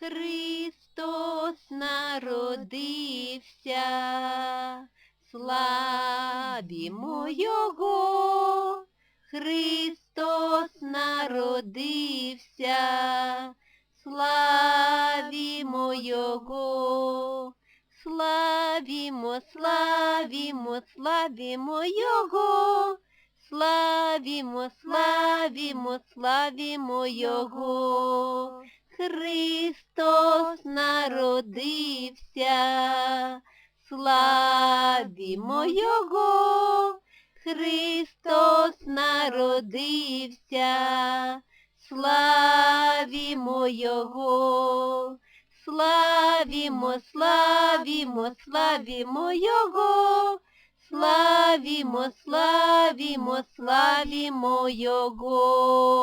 Христос народився, славімо Його, Христос народився, славімо Його, славімо, славімо, славімо Його, славімо, славімо, славімо Його. Христос народився, славімо Його, Христос народився, славімо Його, славімо, славімо, славімо Його, славімо, славімо, славімо Його.